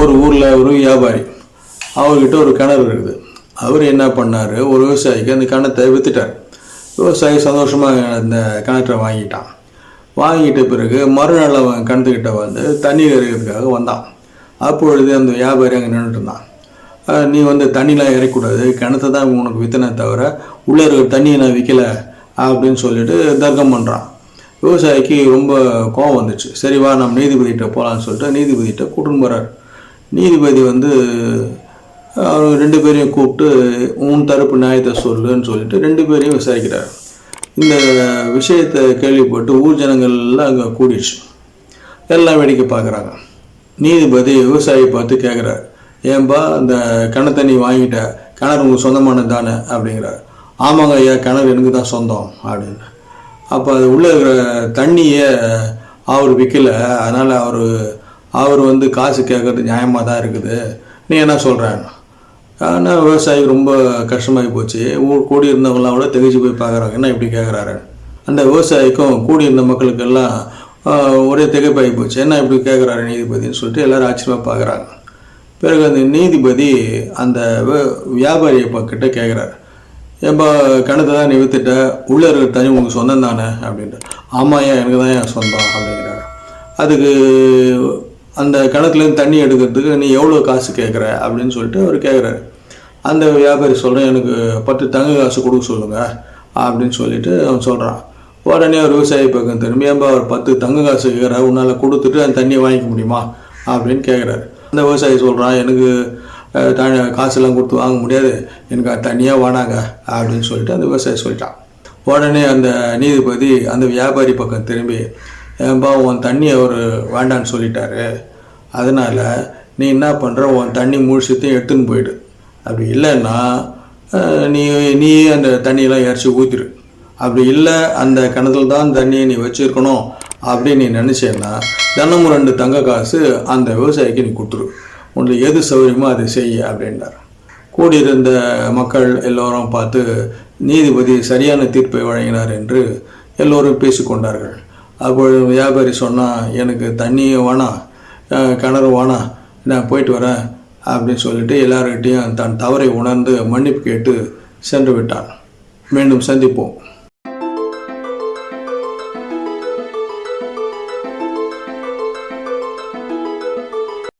ஒரு ஊரில் ஒரு வியாபாரி. அவர்கிட்ட ஒரு கிணறு இருக்குது. அவர் என்ன பண்ணார்? ஒரு விவசாயிக்கு அந்த கிணத்தை விற்றுட்டார் விவசாயி சந்தோஷமாக அந்த கிணற்றை வாங்கிட்டான். வாங்கிட்ட பிறகு மறுநாள் அவன் கிணத்துக்கிட்ட வந்து தண்ணி இறக்கிறதுக்காக வந்தான். அப்பொழுது அந்த வியாபாரி அங்கே நின்றுட்டு இருந்தான். நீ வந்து தண்ணிலாம் இறக்கக்கூடாது. கிணத்தை தான் உனக்கு வித்தனே தவிர உள்ளே இருக்கிற தண்ணியை நான் விற்கல அப்படின்னு சொல்லிட்டு தர்க்கம் பண்ணுறான் விவசாயிக்கு ரொம்ப கோவம் வந்துச்சு. சரி வா நம்ம நீதிபதிகிட்ட போகலான்னு சொல்லிட்டு நீதிபதிகிட்ட கூட்டின்னு போகிறார் நீதிபதி வந்து அவங்க ரெண்டு பேரையும் கூப்பிட்டு உன் தரப்பு நியாயத்தை சொல்லுன்னு சொல்லிட்டு ரெண்டு பேரையும் விசாரிக்கிறார். இந்த விஷயத்தை கேள்விப்பட்டு ஊர் ஜனங்கள்லாம் அங்கே கூடிடுச்சு. எல்லாம் வேடிக்கை பார்க்குறாங்க. நீதிபதி விவசாயி பார்த்து கேட்குறாரு ஏன்பா அந்த கிணத்தண்ணி வாங்கிட்ட. கிணறு உங்களுக்கு சொந்தமானது தானே? அப்படிங்கிறார். ஆமாங்க ஐயா கிணறு எனக்கு தான் சொந்தம் அப்படின்னு. அப்போ அது உள்ளே இருக்கிற தண்ணியை அவர் விற்கல அதனால் அவர் அவர் வந்து காசு கேட்குறது நியாயமாக தான் இருக்குது. நீ என்ன சொல்கிறேன் ஆனால் விவசாயிக்கு ரொம்ப கஷ்டமாகி போச்சு. ஊர் கூடி இருந்தவங்களாம் கூட தெகிச்சு போய் பார்க்குறாங்க. என்ன இப்படி கேட்குறாரு? அந்த விவசாயிக்கும் கூடியிருந்த மக்களுக்கெல்லாம் ஒரே திகைப்பாகி போச்சு. என்ன இப்படி கேட்குறாரு நீதிபதினு சொல்லிட்டு எல்லாரும் ஆச்சரியமாக பார்க்குறாங்க. பிறகு அந்த நீதிபதி அந்த வி- வியாபாரியை கிட்ட கேட்குறாரு. ஏன்பா கணத்தை தான் நீ வித்துட்ட. உள்ளே இருக்கிற தனி உங்களுக்கு சொந்தம் தானே? அப்படின்ட்டு. ஆமாம் ஏன் எனக்கு தான் என் சொந்தம் அப்படிங்கிறாரு. அதுக்கு அந்த கிணத்துலேருந்து தண்ணி எடுக்கிறதுக்கு நீ எவ்வளோ காசு கேட்குற அப்படின்னு சொல்லிட்டு அவர் கேட்குறாரு அந்த வியாபாரி சொல்கிறேன் எனக்கு பத்து தங்க காசு கொடுக்க சொல்லுங்க அப்படின்னு சொல்லிட்டு அவன் சொல்கிறான் உடனே ஒரு விவசாயி பக்கம் திரும்பி ஏன்பா ஒரு பத்து தங்க காசு கேட்குற உன்னால் கொடுத்துட்டு அந்த தண்ணியை வாங்கிக்க முடியுமா அப்படின்னு கேட்குறாரு அந்த விவசாயி சொல்கிறான் எனக்கு த காசுலாம் கொடுத்து வாங்க முடியாது எனக்கு அது தண்ணியாக வேணாங்க அப்படின்னு சொல்லிட்டு அந்த விவசாயி சொல்லிட்டான். உடனே அந்த நீதிபதி அந்த வியாபாரி பக்கம் திரும்பி ஏன்பா உன் தண்ணி அவர் வேண்டான்னு சொல்லிட்டாரு. அதனால் நீ என்ன பண்ணுற உன் தண்ணி முழிச்சத்தையும் எடுத்துன்னு போயிடு. அப்படி இல்லைன்னா நீ நீ அந்த தண்ணியெல்லாம் இறச்சி ஊற்றிடு அப்படி இல்லை அந்த கிணத்துல தான் தண்ணியை நீ வச்சுருக்கணும் அப்படின்னு நீ நினச்சேன்னா தினமும் ரெண்டு தங்க காசு அந்த விவசாயிக்கு நீ கொடுத்துரு. உனக்கு எது சௌகரியமோ அதை செய் அப்படின்றார் கூடியிருந்த மக்கள் எல்லோரும் பார்த்து நீதிபதி சரியான தீர்ப்பை வழங்கினார் என்று எல்லோரும் பேசிக்கொண்டார்கள். அப்பொழுது வியாபாரி சொன்னால் எனக்கு தண்ணியும் வேணாம் கிணறு வேணாம் நான் போயிட்டு வரேன் அப்படின்னு சொல்லிட்டு எல்லார்கிட்டையும் தன் தவறை உணர்ந்து மன்னிப்பு கேட்டு சென்று விட்டான். மீண்டும் சந்திப்போம்.